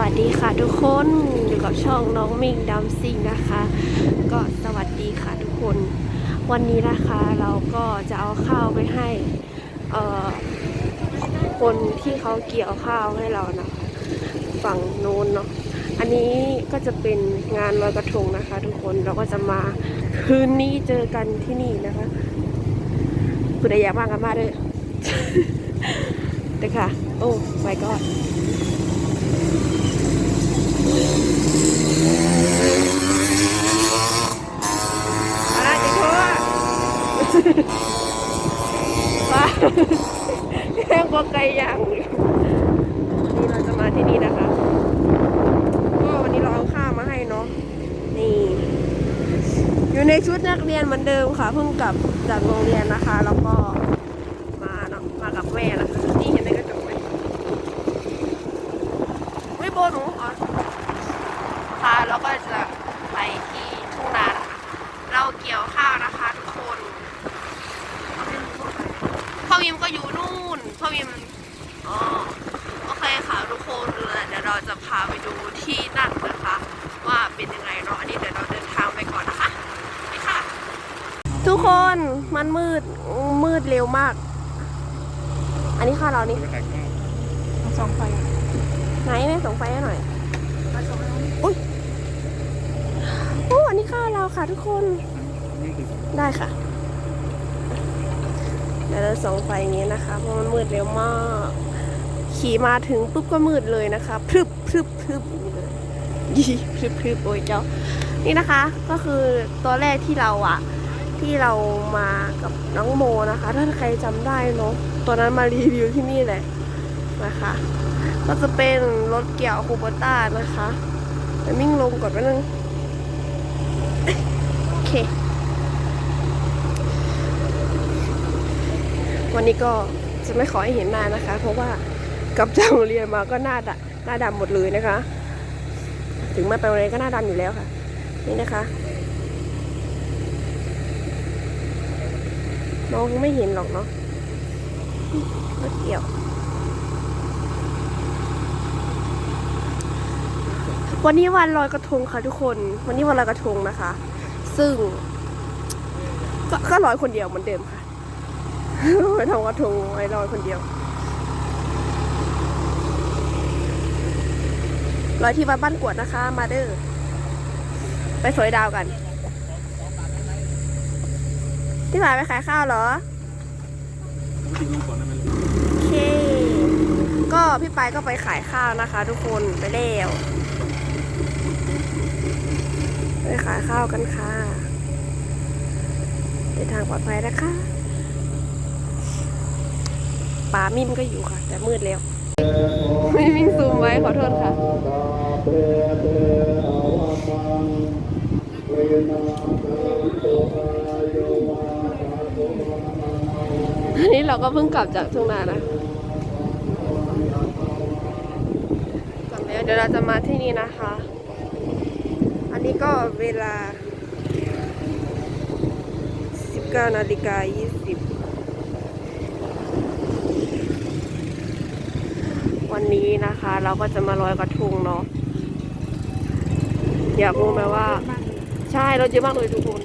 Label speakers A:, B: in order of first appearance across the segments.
A: วัสดีค่ะทุกคนอยู่กับช่องน้องมิงดัมซิงนะคะ ก็สวัสดีค่ะทุกคน วันนี้นะคะเราก็จะเอาข้าวไปให้เอ่อคนที่เขาเกี่ยวข้าวให้เรานะคะ ฝั่งโน้นเนาะอันนี้ก็จะเป็นงานลอยกระทงนะคะ ทุกคนเราก็จะมาคืนนี้เจอกันที่นี่นะคะคุณได้อยากมากันมาเด้อเด้อค่ะโอ้ไว้ก่อน มาจะทั่วว้าแค่กว่าไกลอย่างนี่เราจะมาที่นี่นะคะ ก็วันนี้เราเอาข้าวมาให้เนาะ นี่ อยู่ในชุดนักเรียนเหมือนเดิมค่ะ เพิ่งกลับจากโรงเรียนนะคะ แล้วก็มาเนาะ มากับแม่นะคะนี่เห็นในกระจกไหมวิโบหนูอ๋อ ค่ะแล้วก็จะไปที่ทุ่งนานะคะเราเกี่ยวข้าวนะคะทุกคนพ่อวิมก็อยู่นู่นพ่อวิมอ๋อโอเคค่ะทุกคนเดี๋ยวเราจะพาไปดูที่นั่นนะคะ ว่าเป็นยังไงเนาะอันนี้เดี๋ยวเราเดินทางไปก่อนนะคะไปค่ะ ทุกคนมันมืดมืดเร็วมาก อันนี้ค่ะเรานี่
B: สองไฟ
A: ไหนแม่ส่งไฟให้หน่อยอุ้ย โอ้อันนี้ข้าวเราค่ะทุกคน ได้ค่ะ เดี๋ยวเราส่องไฟอย่างนี้นะคะ เพราะมันมืดเร็วมาก ขี่มาถึงปุ๊บก็มืดเลยนะคะพรึบพรึบพรึบอย่างนี้เลยยี่พรึบพรึบโอ้ยเจ้า นี่นะคะ ก็คือตัวแรกที่เราอะ ที่เรามากับน้องโมนะคะ ถ้าใครจำได้เนาะตอนนั้นมารีวิวที่นี่แหละนะคะ ก็จะเป็นรถเกี่ยวคูโบต้านะคะไปมิ่งลงก่อนแป๊บนึง โอเค วันนี้ก็จะไม่ขอให้เห็นหน้านะคะ เพราะว่ากับจากโรงเรียนมาก็หน้าดำหน้าดำหมดเลยนะคะ ถึงม่ไปโรงเรียนก็หน้าดำอยู่แล้วค่ะ นี่นะคะน้องไม่เห็นหรอกเนาะรถเกี่ยว วันนี้วันลอยกระทงค่ะทุกคน วันนี้วันลอยกระทงนะคะ ซึ่งก็ก็ลอยคนเดียวเหมือนเดิมค่ะไปทำกระทงไว้ลอยคนเดียวลอยที่วัดบ้านกวดนะคะ มาเด้อไปสวยดาวกันที่หมายไปขายข้าวเหรอโอเค ก็พี่ไปายก็ไปขายข้าวนะคะ ทุกคนไปแล้ว ไปขายข้าวกันค่ะเดินทางปลอดภัยนะคะป่ามิมก็อยู่ค่ะ แต่มืดแล้วไม่มิงซูมไว้ขอโทษค่ะอันนี้เราก็เพิ่งกลับจากทุ่งนานะก่อนแล้วเดี๋ยวเราจะมาที่นี่นะคะ นนี้ก็เวลา 19นาฬิกา20 วันนี้นะคะ เราก็จะมาลอยกระทงเนาะอยากรู้ไหมว่า ใช่เราเยอะมากเลยทุกคน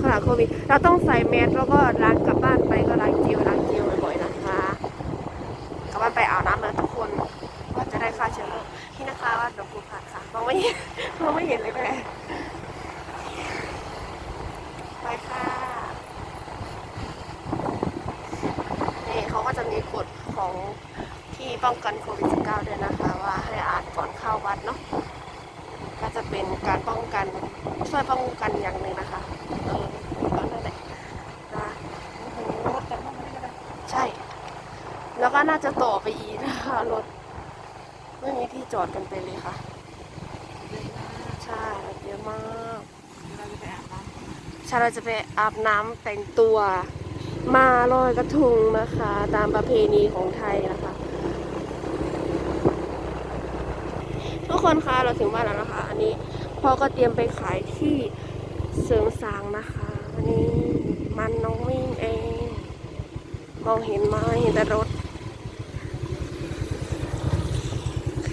A: ขนาดโควิดเราต้องใส่แมสแล้วก็ล้างกลับบ้านไปก็ล้างเจลล้างเจลบ่อยๆนะคะกลับบ้านไปอาบน้ำนะทุกคน กบัวผ่านค่ะมองไม่เห็นมองไม่เห็นเลยแม่ไปค่ะนี่เขาก็จะมีกฎของที่ป้องกันโควิด -19 ด้วยนะคะ ว่าให้อ่านก่อนเข้าวัดเนาะก็จะเป็นการป้องกันช่วยป้องกันอย่างหนึ่งนะคะเออก็นั่นแหละนะใช่ แล้วก็น่าจะต่อไปอีกนะคะรถ ไม่มีที่จอดกันไปเลยค่ะ ใช่รถเยอะมากใช่เราจะไปอาบน้ำแต่งตัวมาลอยกระทงนะคะ ตามประเพณีของไทยนะคะ ทุกคนคะเราถึงบ้านแล้วนะคะ อันนี้พ่อก็เตรียมไปขายที่เสริงสางนะคะอันนี้มันน้องมิ่งเองมองเห็นไหมเห็นแต่รถ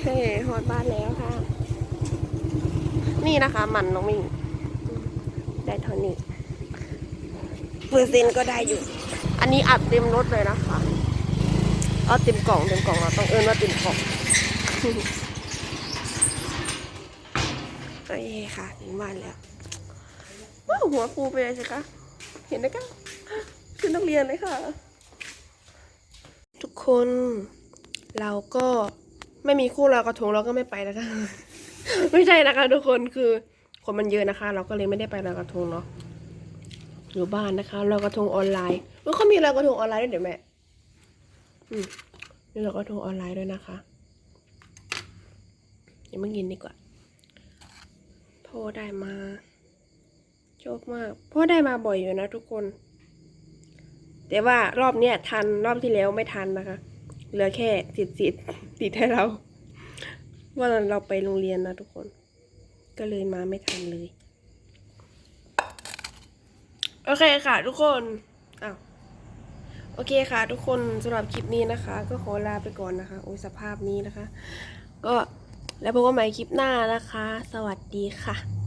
A: เฮ้ฮอดบ้านแล้วค่ะ นี่นะคะ มันน้องมิงได้เท่านี้เปอร์เซ็นต์ก็ได้อยู่ อันนี้อัดเต็มรถเลยนะคะเอาเต็มกล่องเต็มกล่องเราต้องเอิ้นว่าเต็มกล่องโอเคค่ะถึงบ้านแล้วว้าวหัวปูไปเลยสิคะเห็นนะคะคือนักเรียนเลยค่ะ ทุกคนเราก็ ไม่มีคู่ลอยกระทงเราก็ไม่ไปนะคะ ไม่ใช่นะคะ ทุกคนคือคนมันเยอะนะคะ เราก็เลยไม่ได้ไปลอยกระทงเนาะอยู่บ้านนะคะลอยกระทงออนไลน์แล้วเขามีลอยกระทงออนไลน์ด้วยเดี๋ยวแม่อืมมีลอยกระทงออนไลน์ด้วยนะคะเดี๋ยวมากินดีกว่าพ่อได้มาโชอบมากพ่อได้มาบ่อยอยู่นะทุกคน แต่ว่ารอบเนี้ยทันรอบที่แล้วไม่ทันนะคะเหลือแค่ติดติด ติดให้เรา ว่าเราไปโรงเรียนนะทุกคน ก็เลยมาไม่ทันเลย โอเคค่ะทุกคนอ้าวโอเคค่ะ ทุกคนสำหรับคลิปนี้นะคะ ก็ขอลาไปก่อนนะคะโอ้ยสภาพนี้นะคะ ก็แล้วพบกันใหม่คลิปหน้านะคะ สวัสดีค่ะ